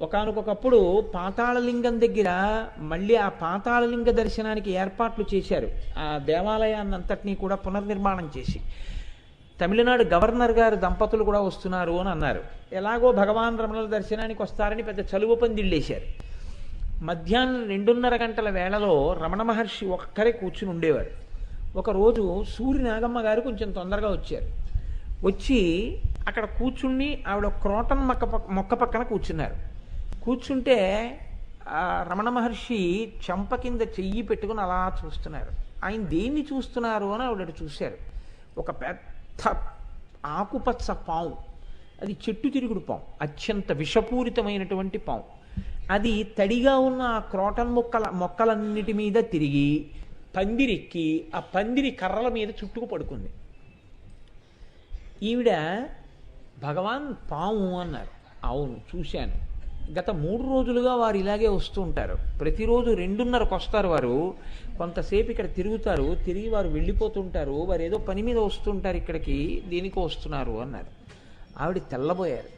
ఒకనకొకప్పుడు పాతాళలింగం దగ్గర మళ్ళీ ఆ పాతాళలింగ దర్శనానికి ఏర్పాట్లు చేశారు. ఆ దేవాలయాన్ని అంతటినీ కూడా పునర్నిర్మాణం చేసి. తమిళనాడు గవర్నర్ గారు దంపతులు కూడా వస్తున్నారు అని అన్నారు. ఎలాగో భగవాన్ రమణుల దర్శనానికి వస్తారని పెద్ద చలువ పందిళ్ళేశారు. మధ్యాహ్నం రెండున్నర గంటల వేళలో రమణ మహర్షి ఒక్కరే కూర్చుని ఉండేవారు. ఒకరోజు సూర్య నాగమ్మ గారు కొంచెం తొందరగా వచ్చారు. వచ్చి అక్కడ కూర్చుని ఆవిడ క్రోటన్ మొక్క పక్క మొక్క పక్కన కూర్చున్నారు. కూర్చుంటే రమణ మహర్షి చెంప కింద చెయ్యి పెట్టుకుని అలా చూస్తున్నారు. ఆయన దేన్ని చూస్తున్నారు అని ఆవిడ చూశారు. ఒక పెద్ద ఆకుపచ్చ పాము అది చెట్టు తిరుగుడు పాము అత్యంత విషపూరితమైనటువంటి పాము అది తడిగా ఉన్న ఆ క్రోటన్ మొక్కల మొక్కలన్నిటి మీద తిరిగి పందిరెక్కి ఆ పందిరి కర్రల మీద చుట్టుకు పడుకుంది. ఈవిడ భగవాన్ పాము అన్నారు. అవును చూశాను. గత మూడు రోజులుగా వారు ఇలాగే వస్తూ ఉంటారు. ప్రతిరోజు రెండున్నరకు వస్తారు వారు. కొంతసేపు ఇక్కడ తిరుగుతారు. తిరిగి వారు వెళ్ళిపోతుంటారు. వారు ఏదో పని మీద వస్తుంటారు ఇక్కడికి. దేనికో వస్తున్నారు అన్నారు. ఆవిడ తెల్లబోయారు.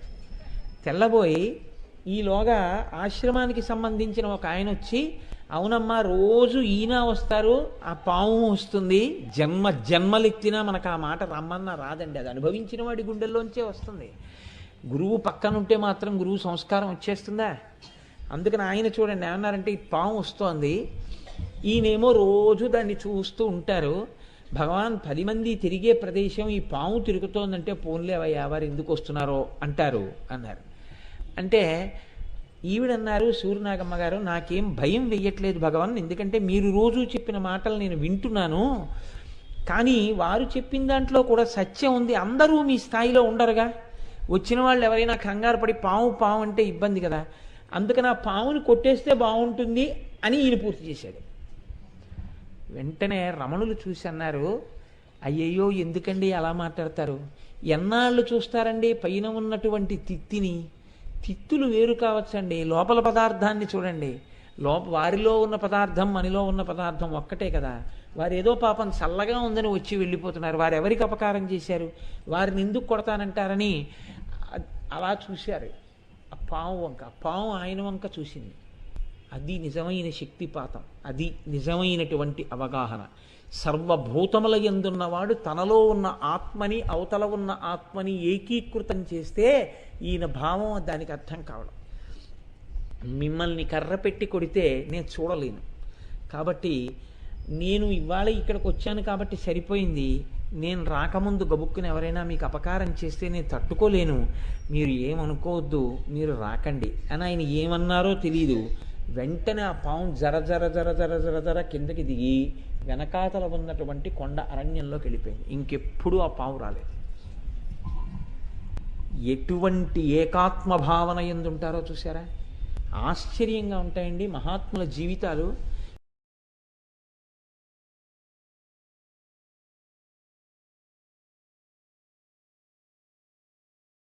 తెల్లబోయి ఈలోగా ఆశ్రమానికి సంబంధించిన ఒక ఆయన వచ్చి అవునమ్మా రోజు ఈయన వస్తారు ఆ పాము వస్తుంది. జన్మ జన్మలెత్తినా మనకు ఆ మాట రమ్మన్నా రాదండి. అది అనుభవించిన వాడి గుండెల్లోంచే వస్తుంది. గురువు పక్కన ఉంటే మాత్రం గురువు సంస్కారం వచ్చేస్తుందా? అందుకని ఆయన చూడండి ఏమన్నారంటే ఈ పాము వస్తోంది. ఈయనేమో రోజు దాన్ని చూస్తూ ఉంటారు. భగవాన్ పది మంది తిరిగే ప్రదేశం ఈ పాము తిరుగుతోందంటే పోన్లేవయ్యా వారు ఎందుకు వస్తున్నారో అంటారు అన్నారు. అంటే ఈవిడన్నారు సూర్యనాగమ్మ గారు నాకేం భయం వెయ్యట్లేదు భగవాన్ ఎందుకంటే మీరు రోజు చెప్పిన మాటలు నేను వింటున్నాను. కానీ వారు చెప్పిన దాంట్లో కూడా సత్యం ఉంది. అందరూ మీ స్థాయిలో ఉండరుగా. వచ్చిన వాళ్ళు ఎవరైనా కంగారు పడి పాము పాము అంటే ఇబ్బంది కదా. అందుకని ఆ పాముని కొట్టేస్తే బాగుంటుంది అని ఈయన పూర్తి చేశాడు. వెంటనే రమణులు చూసి అన్నారు అయ్యయ్యో ఎందుకండి అలా మాట్లాడతారు? ఎన్నాళ్ళు చూస్తారండి పైన ఉన్నటువంటి తిత్తిని? తిత్తులు వేరు కావచ్చండి. లోపల పదార్థాన్ని చూడండి. లోప వారిలో ఉన్న పదార్థం మనలో ఉన్న పదార్థం ఒక్కటే కదా. వారు ఏదో పాపం చల్లగా ఉందని వచ్చి వెళ్ళిపోతున్నారు. వారు ఎవరికి అపకారం చేశారు? వారిని ఎందుకు కొడతానంటారని అలా చూశారు. ఆ పాము వంక ఆ పాము ఆయన వంక చూసింది. అది నిజమైన శక్తిపాతం అది నిజమైనటువంటి అవగాహన. సర్వభూతముల ఎందున్నవాడు తనలో ఉన్న ఆత్మని అవతల ఉన్న ఆత్మని ఏకీకృతం చేస్తే ఈయన భావం దానికి అర్థం కావడం. మిమ్మల్ని కర్ర పెట్టి కొడితే నేను చూడలేను. కాబట్టి నేను ఇవాళ ఇక్కడికి వచ్చాను కాబట్టి సరిపోయింది. నేను రాకముందు గబుక్కుని ఎవరైనా మీకు అపకారం చేస్తే నేను తట్టుకోలేను. మీరు ఏమనుకోవద్దు మీరు రాకండి. అని ఆయన ఏమన్నారో తెలియదు వెంటనే ఆ పాము జర జర జర జర జర జర కిందకి దిగి వెనకాతల ఉన్నటువంటి కొండ అరణ్యంలోకి వెళ్ళిపోయింది. ఇంకెప్పుడు ఆ పాము రాలేదు. ఎటువంటి ఏకాత్మ భావన ఎందుంటారో చూసారా ఆశ్చర్యంగా ఉంటాయండి మహాత్ముల జీవితాలు.